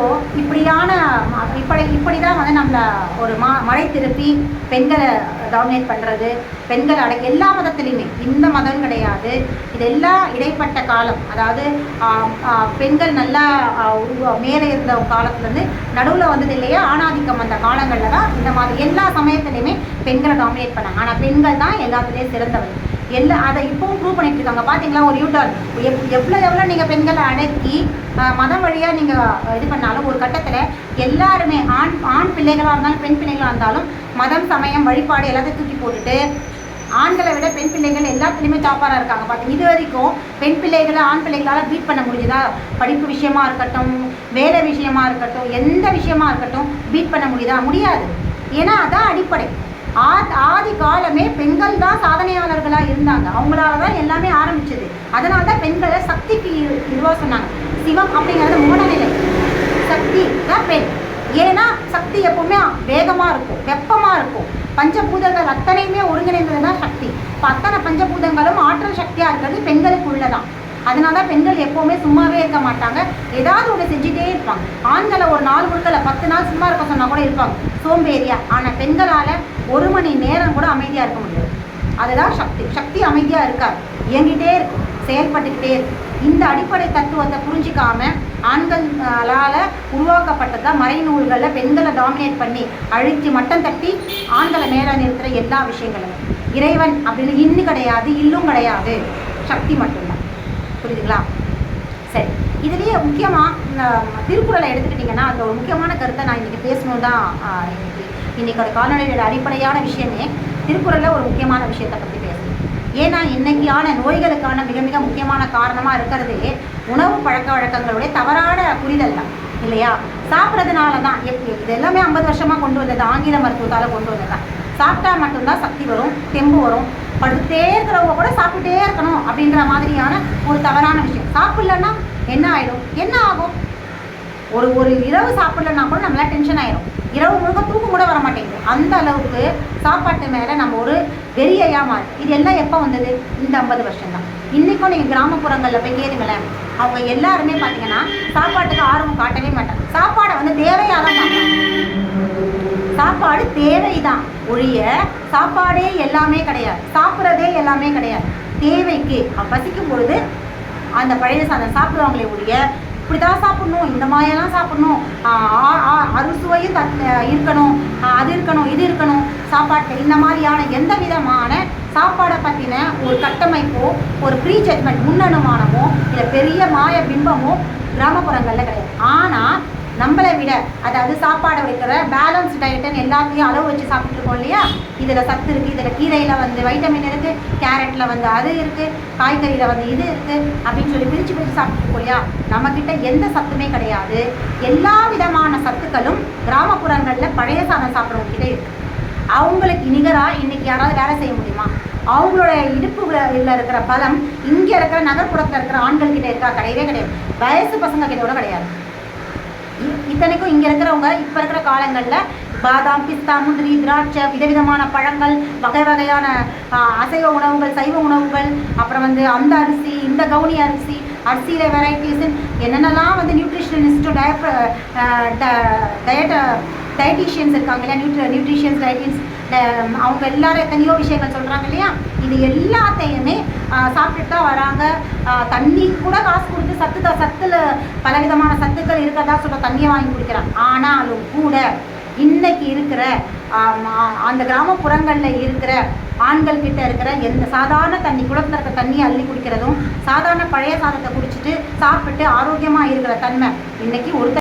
So இப்படியான ம- இப்படி இப்படி தான் வந்து நம்மளை ஒரு மா மழை திருப்பி பெண்களை டாமினேட் பண்ணுறது பெண்கள் அடை எல்லா மதத்துலேயுமே. இந்த மதம் கிடையாது. இதெல்லாம் இடைப்பட்ட காலம். அதாவது பெண்கள் நல்லா மேலே இருந்த காலத்துலேருந்து நடுவில் வந்தது இல்லையா? ஆணாதிக்கம் வந்த காலங்களில் தான் இந்த மாதிரி எல்லா சமயத்துலேயுமே பெண்களை டாமினேட் பண்ணாங்க. ஆனால் பெண்கள் தான் எல்லாத்துலேயும் சிறந்தவர் எல்லா அதை இப்போவும் ப்ரூவ் பண்ணிட்டு இருக்காங்க பார்த்தீங்களா ஒரு யூட்டர்ன் எவ் எவ்வளோ எவ்வளோ நீங்கள் பெண்களை அடக்கி மதம் வழியாக நீங்கள் இது பண்ணாலும் ஒரு கட்டத்தில் எல்லாருமே ஆண் ஆண் பிள்ளைகளாக இருந்தாலும் பெண் பிள்ளைகளாக இருந்தாலும் மதம் சமயம் வழிபாடு எல்லாத்தையும் தூக்கி போட்டுட்டு ஆண்களை விட பெண் பிள்ளைகள் எல்லாத்துலேயுமே டாப்பராக இருக்காங்க. பார்த்து இது வரைக்கும் பெண் பிள்ளைகளை ஆண் பிள்ளைகளால் பீட் பண்ண முடியுதா படிப்பு விஷயமா இருக்கட்டும் வேலை விஷயமா இருக்கட்டும் எந்த விஷயமா இருக்கட்டும் பீட் பண்ண முடியுதா? முடியாது. ஏன்னா அதான் அடிப்படை. ஆதி காலமே பெண்கள் தான் சாதனையாளர்களாக இருந்தாங்க. அவங்களால தான் எல்லாமே ஆரம்பிச்சது. அதனால தான் பெண்களை சக்திக்கு இ- சொன்னாங்க. சிவம் அப்படிங்கிறது மூலநிலை சக்தி தான் பெண். ஏன்னா சக்தி எப்பவுமே வேகமாக இருக்கும் வெப்பமாக இருக்கும். பஞ்சபூதங்கள் அத்தனையுமே ஒருங்கிணைந்தது தான் சக்தி. இப்போ அத்தனை பஞ்சபூதங்களும் ஆற்றல் சக்தியாக இருக்கிறது பெண்களுக்கு உள்ளதான். அதனால தான் பெண்கள் எப்போவுமே சும்மாவே இருக்க மாட்டாங்க. ஏதாவது ஒன்று செஞ்சுட்டே இருப்பாங்க. ஆண்களை ஒரு நாள் கொடுக்கல பத்து நாள் சும்மா இருக்க சொன்னால் கூட இருப்பாங்க. சோம்பேறியா. ஆனால் பெண்களால் ஒரு மணி நேரம் கூட அமைதியாக இருக்க முடியாது. அதுதான் சக்தி. சக்தி அமைதியாக இருக்காது. இயங்கிட்டே இருக்கும். செயல்பட்டுக்கிட்டே இருக்கும். இந்த அடிப்படை தத்துவத்தை புரிஞ்சிக்காம ஆண்களால் உருவாக்கப்பட்டதான் மறைநூல்களில் பெண்களை டாமினேட் பண்ணி அழித்து மட்டம் தட்டி ஆண்களை மேலே நிறுத்துகிற எல்லா விஷயங்களும். இறைவன் அப்படின்னு இன்னும் கிடையாது இல்லும் கிடையாது. சக்தி மட்டும் புரியுதுங்களா? சரி. இதுலேயே முக்கியமாக திருக்குறளை எடுத்துக்கிட்டிங்கன்னா அந்த ஒரு முக்கியமான கருத்தை நான் இன்றைக்கி பேசணும் தான் இன்றைக்கி இன்றைக்கி இன்னைக்கோட காணொலியோட அடிப்படையான விஷயமே திருக்குறளில் ஒரு முக்கியமான விஷயத்தை பற்றி பேசணும். ஏன்னா இன்றைக்கியான நோய்களுக்கான மிக மிக முக்கியமான காரணமாக இருக்கிறதே உணவு பழக்க வழக்கங்களுடைய தவறான புரிதல் தான் இல்லையா? சாப்பிட்றதுனால தான் எப் இது எல்லாமே ஐம்பது வருஷமாக கொண்டு வந்தது ஆங்கில மருத்துவத்தால் கொண்டு வந்தது தான். சாப்பிட்டா மட்டும்தான் சக்தி வரும் தெம்பு வரும். படுத்துட்டே இருக்கிறவங்க கூட சாப்பிட்டுட்டே இருக்கணும் அப்படின்ற மாதிரியான ஒரு தவறான விஷயம். சாப்பிட்லன்னா என்ன ஆயிடும்? என்ன ஆகும்? ஒரு ஒரு இரவு சாப்பிட்லன்னா கூட நம்மளா டென்ஷன் ஆயிடும் இரவு முழுக்க தூக்கம் கூட வர மாட்டேங்குது அந்த அளவுக்கு சாப்பாட்டு மேலே நம்ம ஒரு வெறியையாக மாறும் இது எல்லாம் எப்போ வந்தது? இந்த ஐம்பது வருஷம் தான் இன்றைக்கும் நீங்கள் கிராமப்புறங்களில் போய் கேளுங்களேன். அவங்க எல்லாருமே பார்த்தீங்கன்னா சாப்பாட்டுக்கு ஆர்வம் காட்டவே மாட்டாங்க. சாப்பாடு வந்து தேவையாக தான் பார்ப்பாங்க சாப்பாடு தேவைதான். ஒழிய சாப்பாடே எல்லாமே கிடையாது. சாப்பிட்றதே எல்லாமே கிடையாது. தேவைக்கு பசிக்கும் பொழுது அந்த பழைய சாதம் சாப்பிடுவாங்களே ஒழிய இப்படி தான் சாப்பிடணும் இந்த மாதிரியெல்லாம் சாப்பிடணும். ஆ- ஆ- அறுசுவையும் தத் இருக்கணும். அது இருக்கணும் இது இருக்கணும். சாப்பாட்டு இந்த மாதிரியான எந்த விதமான சாப்பாடை பற்றின ஒரு கட்டமைப்போ ஒரு ப்ரீ ஜட்மெண்ட் முன்னனுமானமோ இல்லை பெரிய மாய பிம்பமோ கிராமப்புறங்களில் கிடையாது. ஆனால் நம்மளை விட அதாவது சாப்பாடு வைக்கிற பேலன்ஸ் டயட்டுன்னு எல்லாத்தையும் அளவு வச்சு சாப்பிட்டுருக்கோம் இல்லையா? இதில் சத்து இருக்குது இதில் கீரையில் வந்து வைட்டமின் இருக்குது கேரட்டில் வந்து அது இருக்குது காய்கறியில் வந்து இது இருக்குது அப்படின்னு சொல்லி பிரித்து பிரித்து சாப்பிட்டுருக்கோம் இல்லையா? நம்மக்கிட்ட எந்த சத்துமே கிடையாது. எல்லா விதமான சத்துக்களும் கிராமப்புறங்களில் பழைய சாதம் சாப்பிட்றவங்க கிட்ட இருக்குது அவங்களுக்கு நிகராக இன்றைக்கி யாராவது வேலை செய்ய முடியுமா? அவங்களோட இடுப்புல இருக்கிற பலம் இங்கே இருக்கிற நகர்ப்புறத்தில் இருக்கிற ஆண்கள் கிட்ட இருக்கா? கிடையவே கிடையாது. வயசு பசங்க கிட்ட கூட கிடையாது. இத்தனைக்கும் இங்கே இருக்கிறவங்க இப்போ இருக்கிற காலங்களில் பாதாம் பிஸ்தா முந்திரி திராட்சை விதவிதமான பழங்கள் வகை வகையான அசைவ உணவுகள் சைவ உணவுகள் அப்புறம் வந்து அந்த அரிசி இந்த கவுனி அரிசி அரிசியில் வெரைட்டிஸ் என்னென்னலாம் வந்து நியூட்ரிஷனிஸ்ட்டும் டயப் டயட்ட டயட்டிஷியன்ஸ் இருக்காங்க இல்லையா நியூட்ரி நியூட்ரிஷியன்ஸ் டயட்டின்ஸ் அவங்க எல்லாரும் எத்தனையோ விஷயங்கள் சொல்கிறாங்க இல்லையா? இது எல்லாத்தையுமே சாப்பிட்டுட்டு தான் வராங்க. தண்ணி கூட காசு கொடுத்து சத்து தான் சத்தில் பலவிதமான சத்துக்கள் இருக்கிறதா சொல்ல தண்ணியை வாங்கி குடிக்கிறாங்க. ஆனாலும் கூட இன்னைக்கு இருக்கிற அந்த கிராமப்புறங்களில் இருக்கிற ஆண்கள் கிட்ட இருக்கிற எந்த சாதாரண தண்ணி குளத்தில் இருக்கிற தண்ணியை அள்ளி குடிக்கிறதும் சாதாரண பழைய சாதத்தை குடிச்சிட்டு சாப்பிட்டு ஆரோக்கியமாக இருக்கிற தன்மை இன்னைக்கு ஒரு